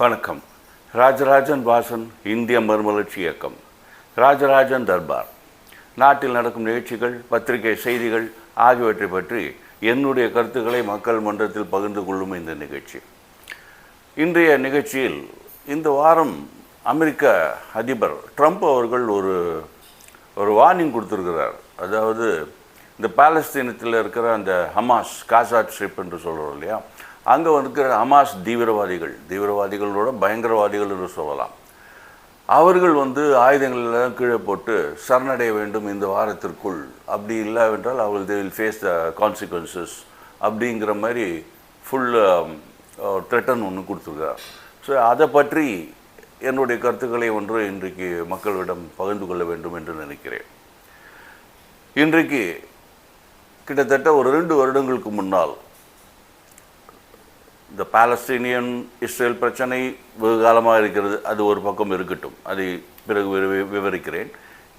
வணக்கம். ராஜராஜன் வாசன் இந்திய மறுமலர்ச்சி இயக்கம். ராஜராஜன் தர்பார். நாட்டில் நடக்கும் நிகழ்ச்சிகள் பத்திரிகை செய்திகள் ஆகியவற்றை பற்றி என்னுடைய கருத்துக்களை மக்கள் மன்றத்தில் பகிர்ந்து கொள்ளும் இந்த நிகழ்ச்சி. இன்றைய நிகழ்ச்சியில் இந்த வாரம் அமெரிக்க அதிபர் ட்ரம்ப் அவர்கள் ஒரு ஒரு வார்னிங் கொடுத்துருக்கிறார். அதாவது இந்த பாலஸ்தீனத்தில் இருக்கிற அந்த ஹமாஸ் காசா ஸ்ட்ரிப் என்று சொல்கிறோம் இல்லையா? அங்கே இருக்கிற ஹமாஸ் தீவிரவாதிகள் தீவிரவாதிகளோட பயங்கரவாதிகள் என்று சொல்லலாம். அவர்கள் வந்து ஆயுதங்கள் எல்லாம் கீழே போட்டு சரணடைய வேண்டும் இந்த வாரத்திற்குள். அப்படி இல்லாவென்றால் அவர்கள் they will face the consequences அப்படிங்கிற மாதிரி ஃபுல் த்ரெட்டன் ஒன்று கொடுத்துருக்கார். ஸோ அதை பற்றி என்னுடைய கருத்துக்களை ஒன்று இன்றைக்கு மக்களிடம் பகிர்ந்து கொள்ள வேண்டும் என்று நினைக்கிறேன். இன்றைக்கு கிட்டத்தட்ட ஒரு ரெண்டு வருடங்களுக்கு முன்னால் இந்த பாலஸ்தீனியன் இஸ்ரேல் பிரச்சனை வெகு காலமாக இருக்கிறது அது ஒரு பக்கம் இருக்கட்டும். அதை பிறகு விவரிக்கிறேன்.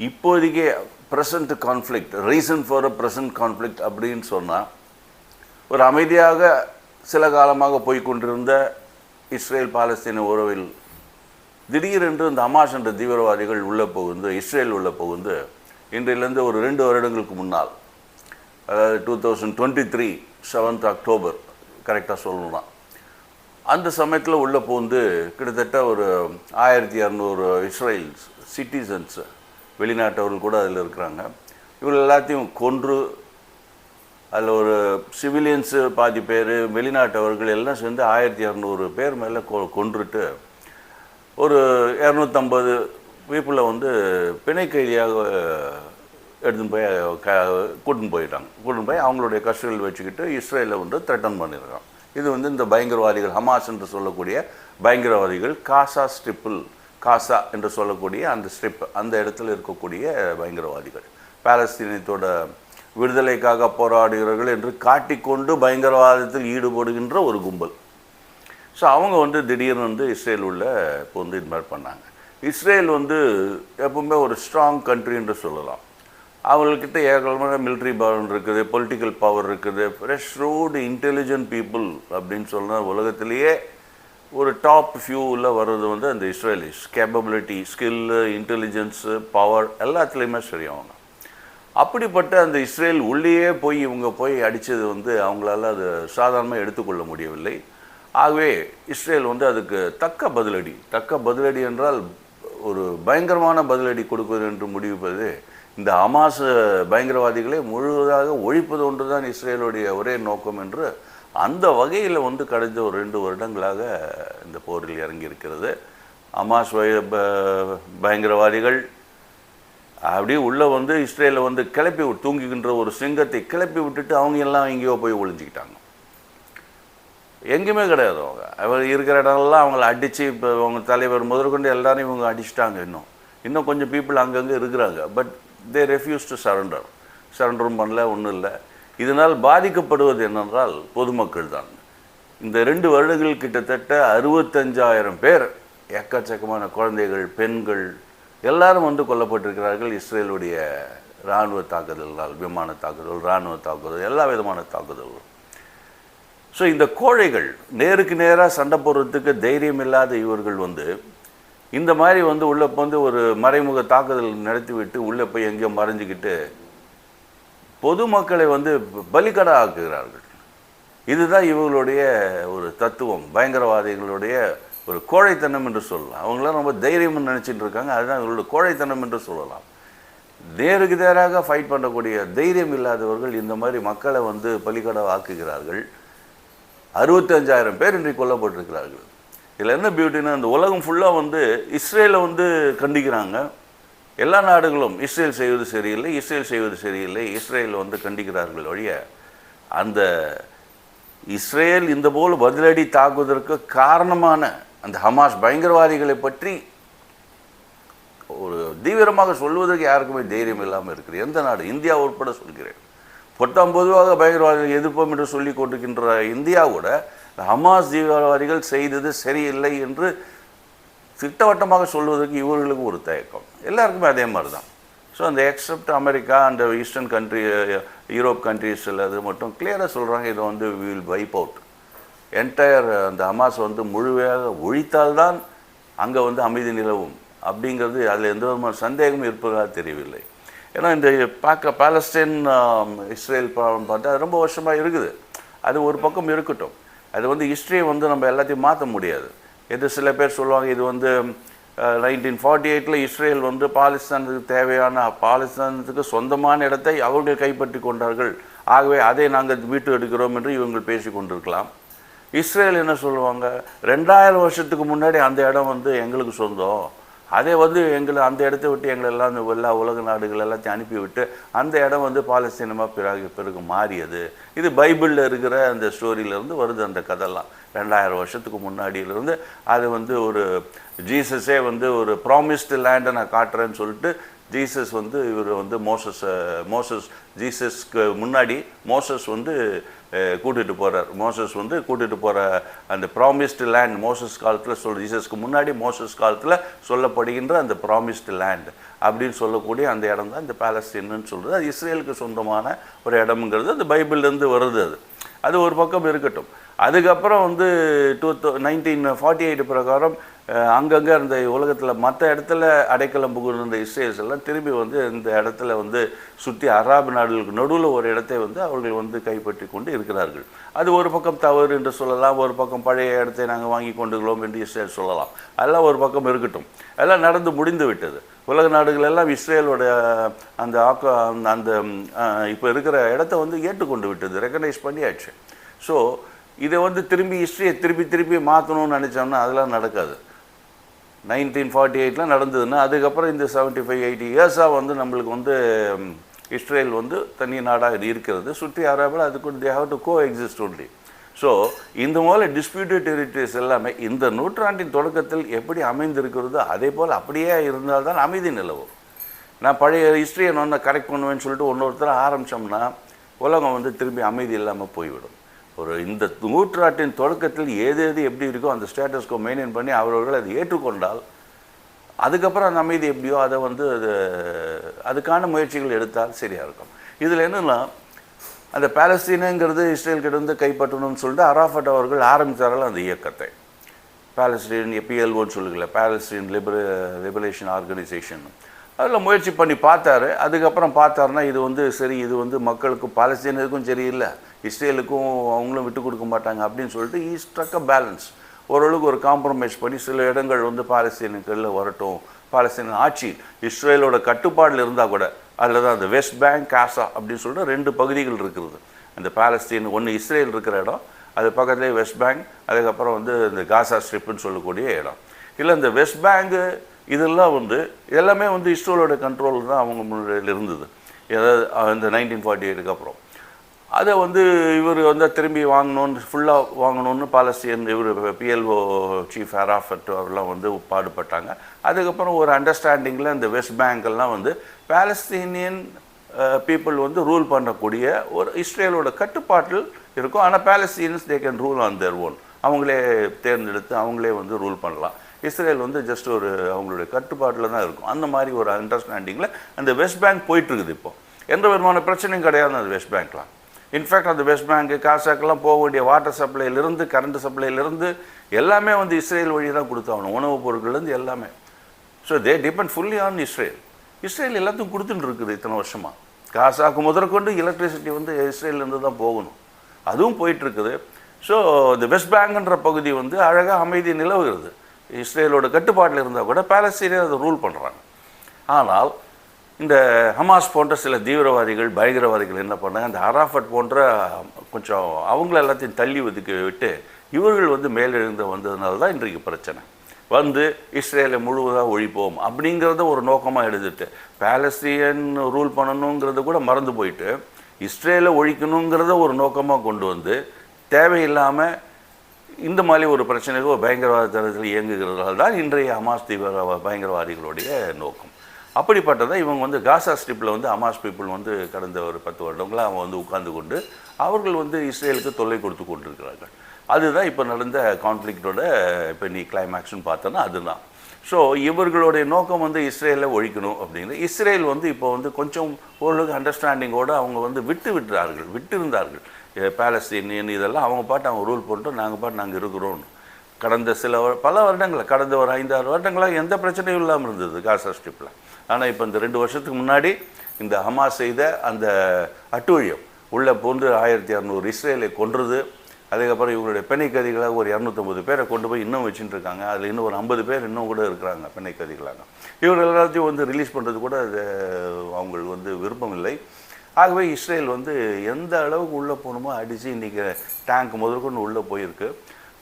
இப்போதைக்கு present conflict reason for a present conflict அப்படின்னு சொன்னால் ஒரு அமைதியாக சில காலமாக போய்கொண்டிருந்த இஸ்ரேல் பாலஸ்தீன உறவில் திடீரென்று இந்த ஹமாஸ் என்ற தீவிரவாதிகள் உள்ளே புகுந்து இஸ்ரேல் உள்ளே புகுந்து இன்றையிலேருந்து ஒரு ரெண்டு வருடங்களுக்கு முன்னால் அதாவது two thousand twenty three seventh October கரெக்டாக சொல்லணும்னா அந்த சமயத்தில் உள்ளே போந்து கிட்டத்தட்ட ஒரு ஆயிரத்தி இரநூறு இஸ்ரேல் சிட்டிசன்ஸ் வெளிநாட்டவர்கள் கூட அதில் இருக்கிறாங்க. இவர்கள் எல்லாத்தையும் கொன்று அதில் ஒரு சிவிலியன்ஸு பாதி பேர் வெளிநாட்டவர்கள் எல்லாம் சேர்ந்து ஆயிரத்தி இரநூறு பேர் மேலே கொ கொன்றுட்டு ஒரு இரநூத்தம்பது பீப்புளை வந்து பிணை கைதியாக எடுத்துன்னு போய் க கூட்டின்னு போயிட்டாங்க. கூட்டின்னு போய் அவங்களுடைய கஸ்டடியில் வச்சுக்கிட்டு இஸ்ரேலில் வந்து த்ரெட்டன் பண்ணியிருக்கான் இது வந்து இந்த பயங்கரவாதிகள் ஹமாஸ் என்று சொல்லக்கூடிய பயங்கரவாதிகள் காசா ஸ்ட்ரிப்பில் காசா என்று சொல்லக்கூடிய அந்த ஸ்ட்ரிப் அந்த இடத்துல இருக்கக்கூடிய பயங்கரவாதிகள். பாலஸ்தீனத்தோட விடுதலைக்காக போராடுகிறார்கள் என்று காட்டிக்கொண்டு பயங்கரவாதத்தில் ஈடுபடுகின்ற ஒரு கும்பல். ஸோ அவங்க வந்து திடீர்னு வந்து இஸ்ரேல் உள்ள இப்போ வந்து இது மாதிரி பண்ணாங்க. இஸ்ரேல் வந்து எப்பவுமே ஒரு ஸ்ட்ராங் கண்ட்ரி என்று சொல்லலாம். அவங்கக்கிட்ட ஏராளமான மிலிட்ரி பவர் இருக்குது பொலிட்டிக்கல் பவர் இருக்குது. ஃப்ரெஷ் ரோடு இன்டெலிஜென்ட் பீப்புள் அப்படின்னு சொன்னால் உலகத்திலேயே ஒரு டாப் ஃபியூவில் வர்றது வந்து அந்த Israelis capability skill intelligence power எல்லாத்துலேயுமே சரி அவங்க. அப்படிப்பட்ட அந்த இஸ்ரேல் உள்ளேயே போய் இவங்க போய் அடித்தது வந்து அவங்களால அது சாதாரணமாக எடுத்துக்கொள்ள முடியவில்லை. ஆகவே இஸ்ரேல் வந்து அதுக்கு தக்க பதிலடி. தக்க பதிலடி என்றால் ஒரு பயங்கரமான பதிலடி கொடுக்குது என்று முடிவுப்பது இந்த ஹமாஸ் பயங்கரவாதிகளை முழுவதாக ஒழிப்பது ஒன்றுதான் இஸ்ரேலுடைய ஒரே நோக்கம் என்று அந்த வகையில் வந்து கடந்த ஒரு ரெண்டு வருடங்களாக இந்த போரில் இறங்கியிருக்கிறது. ஹமாஸ் ப- பயங்கரவாதிகள் அப்படியே உள்ளே வந்து இஸ்ரேலில் வந்து கிளப்பி தூங்குகின்ற ஒரு சிங்கத்தை கிளப்பி விட்டுட்டு அவங்க எல்லாம் எங்கேயோ போய் ஒழிஞ்சிக்கிட்டாங்க எங்கேயுமே கிடையாது அவங்க. அவர் இருக்கிற இடம்லாம் அவங்கள அடித்து இப்போ அவங்க தலைவர் முதற்கொண்டு எல்லாரும் இவங்க அடிச்சிட்டாங்க இன்னும். இன்னும் கொஞ்சம் பீப்புள் அங்கங்கே இருக்கிறாங்க. But they refuse to surrender சரண்டரும் பண்ணல ஒன்றும் இல்லை. இதனால் பாதிக்கப்படுவது என்னென்றால் பொதுமக்கள் தான் இந்த ரெண்டு வருடங்கள் கிட்டத்தட்ட அறுபத்தஞ்சாயிரம் பேர் எக்கச்சக்கமான குழந்தைகள் பெண்கள் எல்லாரும் வந்து கொல்லப்பட்டிருக்கிறார்கள். இஸ்ரேலுடைய இராணுவ தாக்குதல்களால் விமான தாக்குதல் இராணுவ தாக்குதல் எல்லா விதமான தாக்குதல்களும். ஸோ இந்த கோழைகள் நேருக்கு நேராக சண்டை போடுறதுக்கு தைரியம் இல்லாத இவர்கள் வந்து இந்த மாதிரி வந்து உள்ளே வந்து ஒரு மறைமுக தாக்குதல் நடத்திவிட்டு உள்ளே போய் எங்கேயோ மறைஞ்சிக்கிட்டு பொதுமக்களை வந்து பலிக்கடா ஆக்குகிறார்கள் இதுதான் இவங்களுடைய ஒரு தத்துவம். பயங்கரவாதிகளுடைய ஒரு கோழைத்தனம் என்று சொல்லலாம். அவங்களாம் ரொம்ப தைரியம்னு நினச்சிட்டு இருக்காங்க. அதுதான் இவங்களோட கோழைத்தனம் என்று சொல்லலாம். நேருக்கு நேராக ஃபைட் பண்ணக்கூடிய தைரியம் இல்லாதவர்கள் இந்த மாதிரி மக்களை வந்து பலிக்கடா ஆக்குகிறார்கள் அறுபத்தஞ்சாயிரம் பேர் இன்றைக்கு கொல்லப்பட்டிருக்கிறார்கள். இதில் என்ன பியூட்டின்னா இந்த உலகம் ஃபுல்லாக வந்து இஸ்ரேலை வந்து கண்டிக்கிறாங்க. எல்லா நாடுகளும் இஸ்ரேல் செய்வது சரியில்லை இஸ்ரேல் செய்வது சரியில்லை இஸ்ரேல் வந்து கண்டிக்கிறார்கள் ஒழிய அந்த இஸ்ரேல் இந்த போல் பதிலடி தாக்குவதற்கு காரணமான அந்த ஹமாஸ் பயங்கரவாதிகளை பற்றி ஒரு தீவிரமாக சொல்வதற்கு யாருக்குமே தைரியம் இல்லாமல் இருக்குது. எந்த நாடு? இந்தியா உட்பட சொல்கிறேன். பொத்தாம் பொதுவாக பயங்கரவாதிகள் எதிர்ப்போம் என்று சொல்லி கொண்டிருக்கின்ற இந்தியா கூட ஹமாஸ் தீவிரவாதிகள் செய்தது சரியில்லை என்று திட்டவட்டமாக சொல்வதற்கு இவர்களுக்கு ஒரு தயக்கம். எல்லாருக்குமே அதே மாதிரி தான் ஸோ அந்த எக்ஸப்ட் அமெரிக்கா அந்த ஈஸ்டர்ன் கண்ட்ரி யூரோப் கண்ட்ரீஸில் அது மட்டும் கிளியராக சொல்கிறாங்க இதை வந்து வில் வைப் அவுட் என்டையர் அந்த ஹமாஸ் வந்து முழுமையாக ஒழித்தால்தான் அங்கே வந்து அமைதி நிலவும் அப்படிங்கிறது அதில் எந்த விதமான சந்தேகமும் இருப்பதாக தெரியவில்லை. ஏன்னா இந்த பார்க்க பாலஸ்டைன் இஸ்ரேல் ப்ராப்ளம் பார்த்தா அது ரொம்ப வருஷமாக இருக்குது. அது ஒரு பக்கம் இருக்கட்டும். அது வந்து ஹிஸ்ட்ரியை வந்து நம்ம எல்லாத்தையும் மாற்ற முடியாது. எது சில பேர் சொல்லுவாங்க இது வந்து நைன்டீன் ஃபார்ட்டி எயிட்டில் இஸ்ரேல் வந்து பாலிஸ்தானுக்கு தேவையான பாலிஸ்தானத்துக்கு சொந்தமான இடத்தை அவர்கள் கைப்பற்றி கொண்டார்கள். ஆகவே அதை நாங்கள் மீட்டு எடுக்கிறோம் என்று இவங்க பேசி கொண்டிருக்கலாம். இஸ்ரேல் என்ன சொல்லுவாங்க ரெண்டாயிரம் வருஷத்துக்கு முன்னாடி அந்த இடம் வந்து எங்களுக்கு சொந்தம். அதே வந்து எங்களை அந்த இடத்த விட்டு எங்களை எல்லாம் அந்த எல்லா உலக நாடுகள் எல்லாத்தையும் அனுப்பிவிட்டு அந்த இடம் வந்து பாலஸ்தீனமாக பிறகு பிறகு மாறியது. இது பைபிளில் இருக்கிற அந்த ஸ்டோரியிலேருந்து வருது அந்த கதைலாம். ரெண்டாயிரம் வருஷத்துக்கு முன்னாடியிலேருந்து அது வந்து ஒரு ஜீசஸே வந்து ஒரு ப்ராமிஸ்டு லேண்டை நான் காட்டுறேன்னு சொல்லிட்டு ஜீசஸ் வந்து இவர் வந்து மோசஸ் மோசஸ் ஜீசஸ்க்கு முன்னாடி மோசஸ் வந்து கூட்டிகிட்டு போகிறார் மோசஸ் வந்து கூட்டிகிட்டு போகிற அந்த ப்ராமிஸ்டு லேண்ட் மோசஸ் காலத்தில் சொல் ஜீசஸ்க்கு முன்னாடி மோசஸ் காலத்தில் சொல்லப்படுகின்ற அந்த ப்ராமிஸ்டு லேண்ட் அப்படின்னு சொல்லக்கூடிய அந்த இடம் தான் இந்த பேலஸ்தீன்னு சொல்கிறது அது இஸ்ரேலுக்கு சொந்தமான ஒரு இடம்ங்கிறது அந்த பைபிள்லேருந்து வருது அது. அது ஒரு பக்கம் இருக்கட்டும். அதுக்கப்புறம் வந்து டூ நைன்டீன் ஃபார்ட்டி எயிட் பிரகாரம் அங்கங்கே இருந்த உலகத்தில் மற்ற இடத்துல அடைக்கலம் புகுந்த இஸ்ரேல்ஸ் எல்லாம் திரும்பி வந்து இந்த இடத்துல வந்து சுற்றி அராபு நாடுகளுக்கு நடுவில் ஒரு இடத்தை வந்து அவர்கள் வந்து கைப்பற்றி கொண்டு இருக்கிறார்கள். அது ஒரு பக்கம் தவறு என்று சொல்லலாம் ஒரு பக்கம் பழைய இடத்தை நாங்கள் வாங்கி கொண்டுகிறோம் என்று இஸ்ரேல் சொல்லலாம். அதெல்லாம் ஒரு பக்கம் இருக்கட்டும். எல்லாம் நடந்து முடிந்து விட்டது. உலக நாடுகள் எல்லாம் இஸ்ரேலோட அந்த ஆக்க அந்த- அந்த இப்போ இருக்கிற இடத்த வந்து ஏற்றுக்கொண்டு விட்டது ரெக்கக்னைஸ் பண்ணியாச்சு. ஸோ இதை வந்து திரும்பி ஹிஸ்ட்ரியை திருப்பி திருப்பி மாற்றணும்னு நினச்சோம்னா அதெல்லாம் நடக்காது. நைன்டீன் ஃபார்ட்டி எயிட்டில் நடந்ததுன்னா அதுக்கப்புறம் இந்த செவன்ட்டி ஃபைவ் எயிட்டி இயர்ஸாக வந்து நம்மளுக்கு வந்து இஸ்ரேல் வந்து தனி நாடாக இருக்கிறது. சுற்றி அரபில் அதுக்கு they have to coexist only so இந்த போல டிஸ்பியூட்டட் டெரிட்டரிஸ் எல்லாமே இந்த நூற்றாண்டின் தொடக்கத்தில் எப்படி அமைந்திருக்கிறதோ அதே போல் அப்படியே இருந்தால் தான் அமைதி நிலவும் நான் பழைய ஹிஸ்ட்ரியை நான் கரெக்ட் பண்ணுவேன்னு சொல்லிட்டு ஒன்னொருத்தர் ஆரம்பித்தோம்னா உலகம் வந்து திரும்பி அமைதி இல்லாமல் போய்விடும். ஒரு இந்த நூற்றாட்டின் தொடக்கத்தில் ஏது எது எப்படி இருக்கோ அந்த ஸ்டேட்டஸ்கோ மெயின்டைன் பண்ணி அவர்கள் அதை ஏற்றுக்கொண்டால் அதுக்கப்புறம் அந்த அமைதி எப்படியோ அதை வந்து அது அதுக்கான முயற்சிகள் எடுத்தால் சரியாக இருக்கும். இதில் என்னென்னா அந்த பாலஸ்தீனங்கிறது இஸ்ரேல் கிட்ட இருந்து கைப்பற்றணும்னு சொல்லிட்டு அராஃபட் அவர்கள் ஆரம்பித்தார்கள் அந்த இயக்கத்தை. பாலஸ்தீன் பிஎல்ஓன்னு சொல்லுங்கள பேலஸ்டீன் லிபரே லிபரேஷன் ஆர்கனைசேஷன். அதில் முயற்சி பண்ணி பார்த்தாரு. அதுக்கப்புறம் பார்த்தாருன்னா இது வந்து சரி இது வந்து மக்களுக்கும் பாலஸ்தீனருக்கும் சரியில்லை. இஸ்ரேலுக்கும் அவங்களும் விட்டு கொடுக்க மாட்டாங்க அப்படின்னு சொல்லிட்டு ஈ ஸ்ட்ரக் அ பேலன்ஸ் ஓரளவுக்கு ஒரு காம்ப்ரமைஸ் பண்ணி சில இடங்கள் வந்து பாலஸ்தீனுக்குள்ள வரட்டும் பாலஸ்தீன ஆட்சி இஸ்ரேலோட கட்டுப்பாடில் இருந்தால் கூட அதில் தான் அந்த வெஸ்ட் பேங்க் காசா அப்படின்னு சொல்லிட்டு ரெண்டு பகுதிகள் இருக்கிறது அந்த பாலஸ்தீன் ஒன்று இஸ்ரேல் இருக்கிற இடம் அது பக்கத்துலேயே வெஸ்ட் பேங்க் அதுக்கப்புறம் வந்து இந்த காசா ஸ்ட்ரிப்புன்னு சொல்லக்கூடிய இடம். இல்லை இந்த வெஸ்ட் பேங்கு இதெல்லாம் வந்து எல்லாமே வந்து இஸ்ரேலோட கண்ட்ரோல் தான் அவங்க முன்னாடியில் இருந்தது. ஏதாவது இந்த நைன்டீன் ஃபார்ட்டி எயிட்டுக்கு அப்புறம். அதை வந்து இவர் வந்து திரும்பி வாங்கணும்னு ஃபுல்லாக வாங்கணும்னு பாலஸ்தீன் இவர் பிஎல்ஓ சீஃப் ஹராஃபட் அவர்லாம் வந்து பாடுபட்டாங்க. அதுக்கப்புறம் ஒரு அண்டர்ஸ்டாண்டிங்கில் இந்த வெஸ்ட் பேங்க்லாம் வந்து பாலஸ்தீனியன் பீப்புள் வந்து ரூல் பண்ணக்கூடிய ஒரு இஸ்ரேலோட கட்டுப்பாட்டில் இருக்கும். ஆனால் Palestines they can rule on their own அவங்களே தேர்ந்தெடுத்து அவங்களே வந்து ரூல் பண்ணலாம். இஸ்ரேல் வந்து ஜஸ்ட் ஒரு அவங்களுடைய கட்டுப்பாட்டில் தான் இருக்கும். அந்த மாதிரி ஒரு அண்டர்ஸ்டாண்டிங்கில் அந்த வெஸ்ட் பேங்க் போயிட்டுருக்குது இப்போ. எந்த விதமான பிரச்சனையும் கிடையாது அந்த வெஸ்ட் பேங்க்லாம் இன்ஃபேக்ட் அந்த வெஸ்ட் பேங்க் காசாக்கெல்லாம் போக வேண்டிய வாட்டர் சப்ளைலேருந்து கரண்ட் சப்ளைலேருந்து எல்லாமே வந்து இஸ்ரேல் வழி தான் கொடுத்தாகணும் உணவுப் பொருட்கள்லேருந்து எல்லாமே. So they depend fully on Israel Israel எல்லாத்தையும் கொடுத்துட்டு இருக்குது இத்தனை வருஷமாக காசாக்கு முதற்கொண்டு எலக்ட்ரிசிட்டி வந்து இஸ்ரேலேருந்து தான் போகணும். அதுவும் போயிட்டுருக்குது ஸோ இந்த வெஸ்ட் பேங்க்ன்ற பகுதி வந்து அழகாக அமைதி நிலவுகிறது. இஸ்ரேலோட கட்டுப்பாட்டில் இருந்தால் கூட பாலஸ்தீனியர் அதை ரூல் பண்ணுறாங்க ஆனால் இந்த ஹமாஸ் போன்ற சில தீவிரவாதிகள் பயங்கரவாதிகள் என்ன பண்ணாங்க? அந்த அராஃபட் போன்ற கொஞ்சம் அவங்கள எல்லாத்தையும் தள்ளி ஒதுக்கி விட்டு இவர்கள் வந்து மேலெழுந்து வந்ததுனால தான் இன்றைக்கு பிரச்சனை. வந்து இஸ்ரேலை முழுவதாக ஒழிப்போம் அப்படிங்கிறத ஒரு நோக்கமாக எடுத்துட்டு பேலஸ்தீன் ரூல் பண்ணணுங்கிறத கூட மறந்து போயிட்டு இஸ்ரேலை ஒழிக்கணுங்கிறத ஒரு நோக்கமாக கொண்டு வந்து தேவையில்லாமல் இந்த மாதிரி ஒரு பிரச்சனைக்கு ஒரு பயங்கரவாத தரத்தில் இயங்குகிறதால் தான் இன்றைய ஹமாஸ் தீவிர பயங்கரவாதிகளுடைய நோக்கம். அப்படிப்பட்டதை இவங்க வந்து காசா ஸ்ட்ரிப்பில் வந்து அமாஸ் பீப்புள் வந்து கடந்த ஒரு பத்து வருடங்களாக அவங்க வந்து உட்கார்ந்து கொண்டு அவர்கள் வந்து இஸ்ரேலுக்கு தொல்லை கொடுத்து கொண்டிருக்கிறார்கள். அதுதான் இப்போ நடந்த கான்ஃப்ளிக்டோட இப்போ நீ கிளைமேக்ஸ்னு பார்த்தோன்னா அதுதான். ஸோ இவர்களுடைய நோக்கம் வந்து இஸ்ரேலை ஒழிக்கணும் அப்படிங்கிறது இஸ்ரேல் வந்து இப்போ வந்து கொஞ்சம் ஓரளவுக்கு அண்டர்ஸ்டாண்டிங்கோடு அவங்க வந்து விட்டு விட்டார்கள் விட்டு இருந்தார்கள் பேலஸ்தீனியன் இதெல்லாம் அவங்க பாட்டு அவங்க ரூல் போட்டு நாங்கள் பாட்டு நாங்கள் இருக்கிறோம்னு. கடந்த சில பல வருடங்கள் கடந்த ஒரு ஐந்தாறு வருடங்களாக எந்த பிரச்சனையும் இல்லாமல் இருந்தது காசா ஸ்ட்ரிப்பில். ஆனால் இப்போ இந்த ரெண்டு வருஷத்துக்கு முன்னாடி இந்த ஹமாஸ் செய்த அந்த அட்டூழியம் உள்ளே போன்று ஆயிரத்தி இரநூறு இஸ்ரேலை கொன்றது அதுக்கப்புறம் இவங்களுடைய பிணைக்கதிகளாக ஒரு இரநூத்தம்பது பேரை கொண்டு போய் இன்னும் வச்சுட்டு இருக்காங்க அதில் இன்னும் ஒரு ஐம்பது பேர் இன்னும் கூட இருக்கிறாங்க பிணைக்கதிகளாக இவங்க எல்லாத்தையும் வந்து ரிலீஸ் பண்ணுறது கூட அது அவங்களுக்கு வந்து விருப்பம் இல்லை. ஆகவே இஸ்ரேல் வந்து எந்த அளவுக்கு உள்ளே போகணுமோ அடித்து இன்றைக்கி டேங்க் முதற்கொண்டு உள்ளே போயிருக்கு.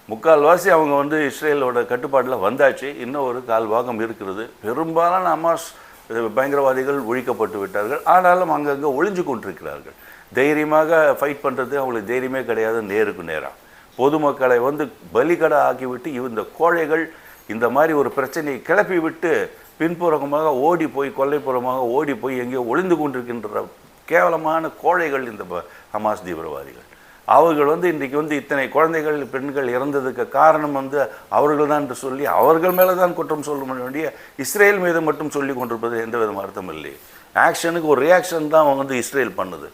முக்கால்வாசி அவங்க வந்து இஸ்ரேலோட கட்டுப்பாட்டில் வந்தாச்சு. இன்னும் ஒரு கால் பாகம் இருக்கிறது. பெரும்பாலான அமாஸ் பயங்கரவாதிகள் ஒழிக்கப்பட்டு விட்டார்கள். ஆனாலும் அங்கங்கே ஒளிஞ்சு கொண்டிருக்கிறார்கள். தைரியமாக ஃபைட் பண்ணுறது அவங்களுக்கு தைரியமே கிடையாது நேருக்கு நேராக பொதுமக்களை வந்து பலிகடை ஆக்கிவிட்டு இந்த கோழைகள் இந்த மாதிரி ஒரு பிரச்சனையை கிளப்பி விட்டு பின்புறமாக ஓடி போய் கொல்லைப்புறமாக ஓடி போய் எங்கேயோ ஒளிந்து கொண்டிருக்கின்ற கேவலமான கோழைகள் இந்த ப- ஹமாஸ் தீவிரவாதிகள். அவர்கள் வந்து இன்றைக்கி வந்து இத்தனை குழந்தைகள் பெண்கள் இறந்ததுக்கு காரணம் வந்து அவர்கள் தான் என்று சொல்லி அவர்கள் மேலே தான் குற்றம் சொல்ல வேண்டிய இஸ்ரேல் மீது மட்டும் சொல்லி கொண்டிருப்பது எந்த விதம் அர்த்தம் இல்லை. ஆக்ஷனுக்கு ஒரு ரியாக்ஷன் தான் அவங்க வந்து இஸ்ரேல் பண்ணுது.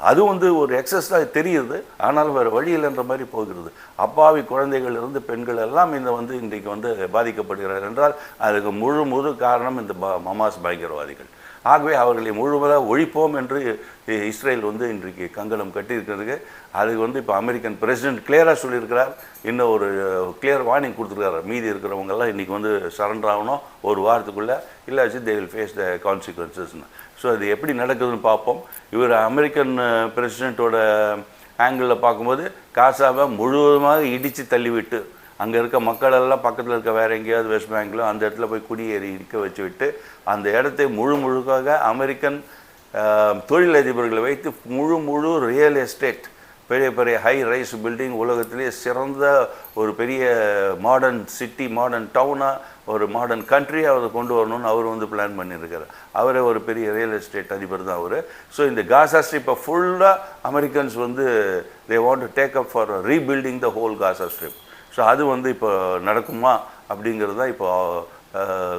அது வந்து ஒரு எக்ஸஸ் தான் தெரியுது. ஆனால் வேறு வழி இல்லைன்ற மாதிரி போகிறது. அப்பாவி குழந்தைகள் இருந்து பெண்கள் எல்லாம் இந்த வந்து இன்றைக்கு வந்து பாதிக்கப்படுகிறார் என்றால் அதுக்கு முழு முழு காரணம் இந்த ப- ஹமாஸ் பயங்கரவாதிகள். ஆகவே அவர்களை முழுவதாக ஒழிப்போம் என்று இஸ்ரேல் வந்து இன்றைக்கு கங்கணம் கட்டியிருக்கிறது அதுக்கு வந்து இப்போ அமெரிக்கன் பிரசிடென்ட் கிளியராக சொல்லியிருக்கிறார். இன்னும் ஒரு கிளியர் வார்னிங் கொடுத்துருக்காரு. மீதி இருக்கிறவங்கெல்லாம் இன்றைக்கி வந்து சரண்டர் ஆகணும் ஒரு வாரத்துக்குள்ளே. இல்லாச்சு தே வில் ஃபேஸ் த கான்சிக்வன்சஸ்னு ஸோ அது எப்படி நடக்குதுன்னு பார்ப்போம். இவர் அமெரிக்கன் பிரசிடெண்ட்டோட ஆங்கிளில் பார்க்கும்போது காசாவை முழுவதுமாக இடித்து தள்ளிவிட்டு அங்கே இருக்க மக்கள் எல்லாம் பக்கத்தில் இருக்க வேற எங்கேயாவது வெஸ்ட் பேங்க்லோ அந்த இடத்துல போய் குடியேறி இருக்க வச்சு விட்டு அந்த இடத்தை முழு முழுக்காக அமெரிக்கன் தொழிலதிபர்களை வைத்து முழு முழு ரியல் எஸ்டேட் பெரிய பெரிய ஹை ரைஸ் பில்டிங் உலகத்திலேயே சிறந்த ஒரு பெரிய மாடர்ன் சிட்டி மாடர்ன் டவுனாக ஒரு மாடர்ன் கண்ட்ரியாக அதை கொண்டு வரணும்னு அவர் வந்து பிளான் பண்ணியிருக்காரு. அவரே ஒரு பெரிய ரியல் எஸ்டேட் அதிபர் தான் அவர். ஸோ இந்த காசா ஸ்ட்ரிப்பை ஃபுல்லாக அமெரிக்கன்ஸ் வந்து they want to take up for rebuilding the whole Gaza strip so அது வந்து இப்போ நடக்குமா அப்படிங்கிறது தான் இப்போ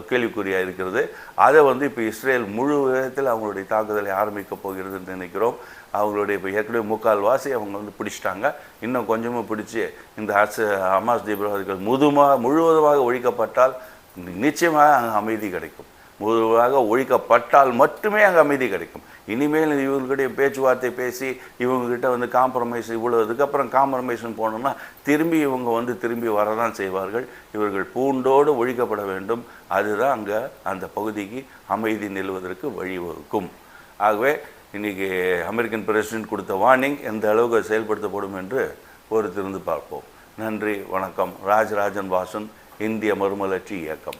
கேள்விக்குறியாக இருக்கிறது. அதை வந்து இப்போ இஸ்ரேல் முழு விதத்தில் அவங்களுடைய தாக்குதலை ஆரம்பிக்க போகிறதுன்னு நினைக்கிறோம். அவங்களுடைய இப்போ ஏற்கனவே முக்கால் வாசி அவங்க வந்து பிடிச்சிட்டாங்க. இன்னும் கொஞ்சமாக பிடிச்சி இந்த அரசு ஹமாஸ் தீவிரவாதிகள் முதுமா முழுவதுமாக ஒழிக்கப்பட்டால் நிச்சயமாக அங்கே அமைதி கிடைக்கும். முழுவதாக ஒழிக்கப்பட்டால் மட்டுமே அங்கே அமைதி கிடைக்கும். இனிமேல் இவங்ககிட்ட பேச்சுவார்த்தை பேசி இவங்ககிட்ட வந்து காம்ப்ரமைஸ் இவ்வளோ இதுக்கப்புறம் காம்ப்ரமைஸ்னு போனோம்னா திரும்பி இவங்க வந்து திரும்பி வரதான் செய்வார்கள். இவர்கள் பூண்டோடு ஒழிக்கப்பட வேண்டும். அதுதான் அங்கே அந்த பகுதிக்கு அமைதி நிலவதற்கு வழிவகுக்கும். ஆகவே இன்றைக்கி அமெரிக்கன் பிரசிடென்ட் கொடுத்த வார்னிங் எந்த அளவுக்கு செயல்படுத்தப்படும் என்று பொறுத்திருந்து பார்ப்போம். நன்றி வணக்கம். ராஜராஜன் வாசன் இந்திய மறுமலர்ச்சி இயக்கம்.